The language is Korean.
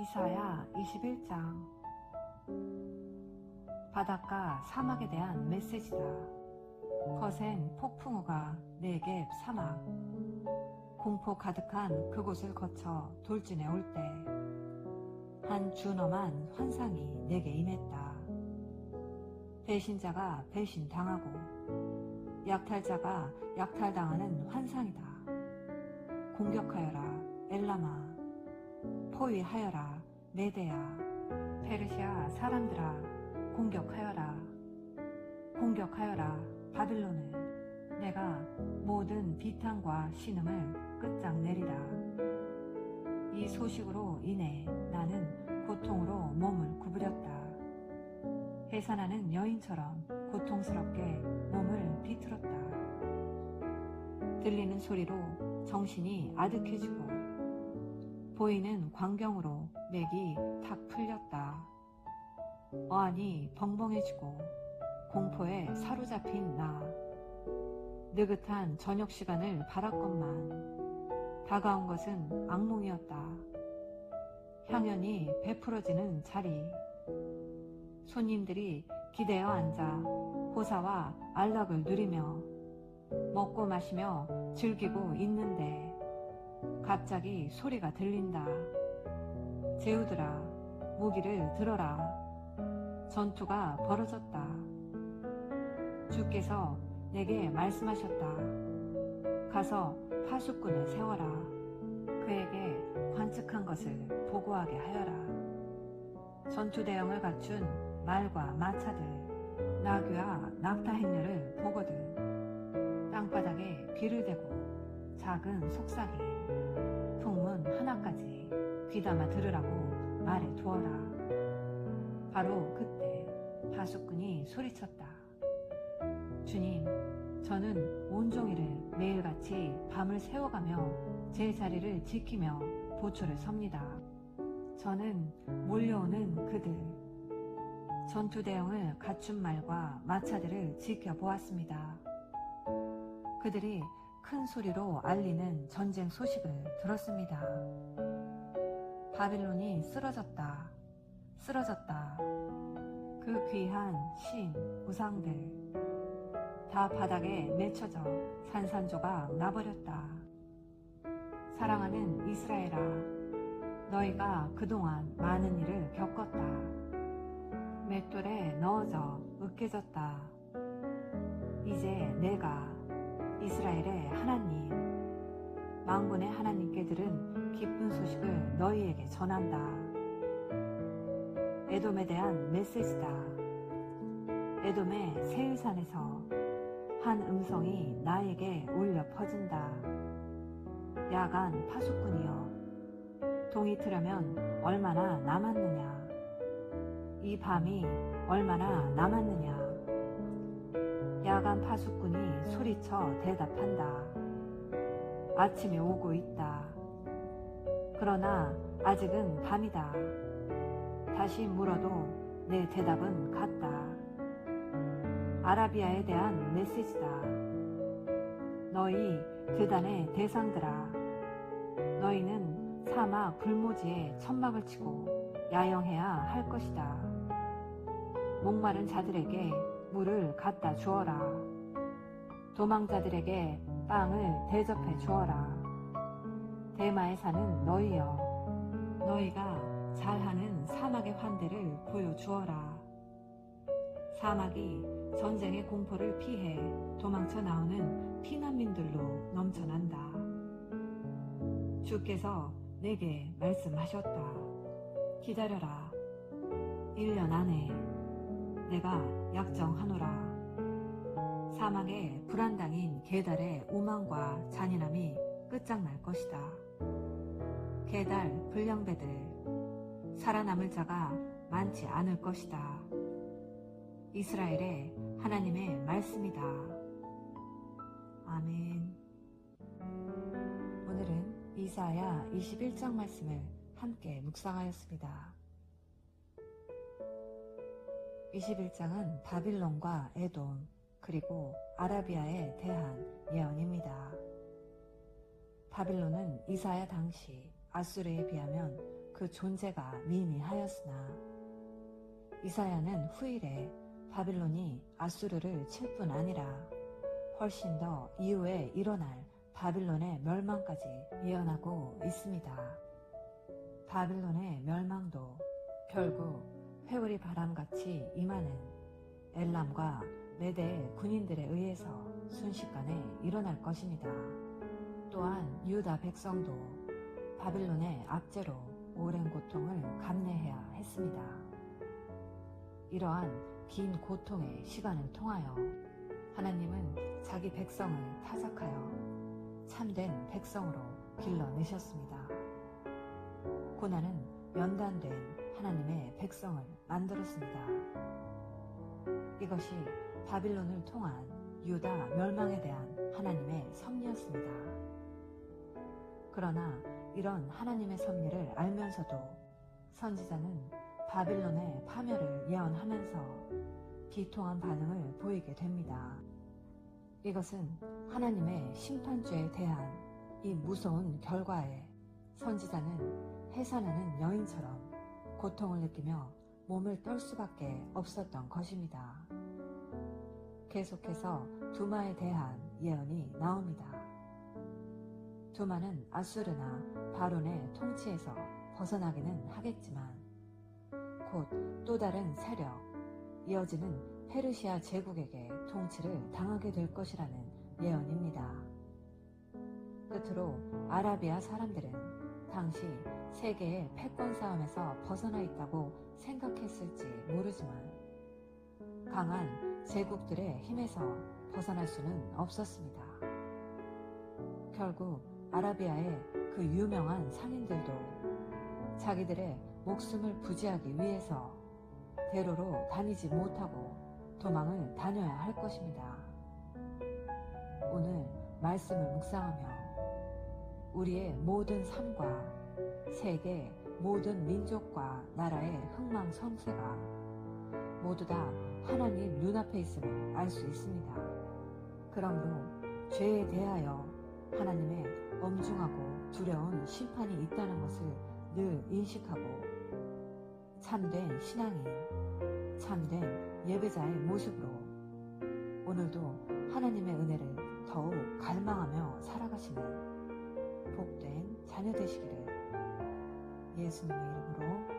이사야 21장 바닷가 사막에 대한 메시지다. 거센 폭풍우가 내게 사막 공포 가득한 그곳을 거쳐 돌진해 올 때 한 준엄한 환상이 내게 임했다. 배신자가 배신당하고 약탈자가 약탈당하는 환상이다. 공격하여라 엘라마 포위하여라. 메데야. 페르시아 사람들아 공격하여라. 공격하여라 바빌론을. 내가 모든 비탄과 신음을 끝장내리라. 이 소식으로 인해 나는 고통으로 몸을 구부렸다. 해산하는 여인처럼 고통스럽게 몸을 비틀었다. 들리는 소리로 정신이 아득해지고 보이는 광경으로 맥이 탁 풀렸다. 어안이 벙벙해지고 공포에 사로잡힌 나. 느긋한 저녁 시간을 바랐건만 다가온 것은 악몽이었다. 향연이 베풀어지는 자리. 손님들이 기대어 앉아 보사와 안락을 누리며 먹고 마시며 즐기고 있는데 갑자기 소리가 들린다. 제우들아, 무기를 들어라. 전투가 벌어졌다. 주께서 내게 말씀하셨다. 가서 파수꾼을 세워라. 그에게 관측한 것을 보고하게 하여라. 전투 대형을 갖춘 말과 마차들, 나귀와 낙타 행렬을 보거든. 땅바닥에 비를 대고 작은 속삭이, 귀담아 들으라고 말해 두어라. 바로 그때 파수꾼이 소리쳤다. 주님, 저는 온종일을 매일같이 밤을 새워가며 제 자리를 지키며 보초를 섭니다. 저는 몰려오는 그들, 전투 대형을 갖춘 말과 마차들을 지켜보았습니다. 그들이 큰 소리로 알리는 전쟁 소식을 들었습니다. 바빌론이 쓰러졌다. 쓰러졌다. 그 귀한 신, 우상들. 다 바닥에 맺혀져 산산조각 나버렸다. 사랑하는 이스라엘아, 너희가 그동안 많은 일을 겪었다. 맷돌에 넣어져 으깨졌다. 이제 내가 이스라엘의 하나님, 망군의 하나님께 들은 기쁜 소식을 너희에게 전한다. 에돔에 대한 메시지다. 에돔의 세일산에서 한 음성이 나에게 울려 퍼진다. 야간 파수꾼이여, 동이 트려면 얼마나 남았느냐? 이 밤이 얼마나 남았느냐? 야간 파수꾼이 소리쳐 대답한다. 아침이 오고 있다. 그러나 아직은 밤이다. 다시 물어도 내 대답은 같다. 아라비아에 대한 메시지다. 너희 드단의 대상들아. 너희는 사막 불모지에 천막을 치고 야영해야 할 것이다. 목마른 자들에게 물을 갖다 주어라. 도망자들에게 빵을 대접해 주어라. 대마에 사는 너희여, 너희가 잘하는 사막의 환대를 보여주어라. 사막이 전쟁의 공포를 피해 도망쳐 나오는 피난민들로 넘쳐난다. 주께서 내게 말씀하셨다. 기다려라. 1년 안에 내가 약정하노라. 사막에 불안당인 계달의 오만과 잔인함이 끝장날 것이다. 계달 불량배들 살아남을 자가 많지 않을 것이다. 이스라엘의 하나님의 말씀이다. 아멘. 오늘은 이사야 21장 말씀을 함께 묵상하였습니다. 21장은 바빌론과 에돔, 그리고 아라비아에 대한 예언입니다. 바빌론은 이사야 당시 아수르에 비하면 그 존재가 미미하였으나 이사야는 후일에 바빌론이 아수르를 칠 뿐 아니라 훨씬 더 이후에 일어날 바빌론의 멸망까지 예언하고 있습니다. 바빌론의 멸망도 결국 회오리 바람같이 임하는 엘람과 메대의 군인들에 의해서 순식간에 일어날 것입니다. 또한 유다 백성도 바빌론의 압제로 오랜 고통을 감내해야 했습니다. 이러한 긴 고통의 시간을 통하여 하나님은 자기 백성을 타작하여 참된 백성으로 길러내셨습니다. 고난은 연단된 하나님의 백성을 만들었습니다. 이것이 바빌론을 통한 유다 멸망에 대한 하나님의 섭리였습니다. 그러나 이런 하나님의 섭리를 알면서도 선지자는 바빌론의 파멸을 예언하면서 비통한 반응을 보이게 됩니다. 이것은 하나님의 심판주에 대한 이 무서운 결과에 선지자는 해산하는 여인처럼 고통을 느끼며 몸을 떨 수밖에 없었던 것입니다. 계속해서 두마에 대한 예언이 나옵니다. 두마는 아수르나 바론의 통치에서 벗어나기는 하겠지만 곧 또 다른 세력, 이어지는 페르시아 제국에게 통치를 당하게 될 것이라는 예언입니다. 끝으로 아라비아 사람들은 당시 세계의 패권 싸움에서 벗어나 있다고 생각했을지 모르지만 강한 제국들의 힘에서 벗어날 수는 없었습니다. 결국 아라비아의 그 유명한 상인들도 자기들의 목숨을 부지하기 위해서 대로로 다니지 못하고 도망을 다녀야 할 것입니다. 오늘 말씀을 묵상하며 우리의 모든 삶과 세계 모든 민족과 나라의 흥망성쇠가 모두 다 하나님 눈앞에 있음을 알 수 있습니다. 그러므로 죄에 대하여 하나님의 엄중하고 두려운 심판이 있다는 것을 늘 인식하고 참된 신앙인, 참된 예배자의 모습으로 오늘도 하나님의 은혜를 더욱 갈망하며 살아가시는 복된 자녀 되시기를 예수님의 이름으로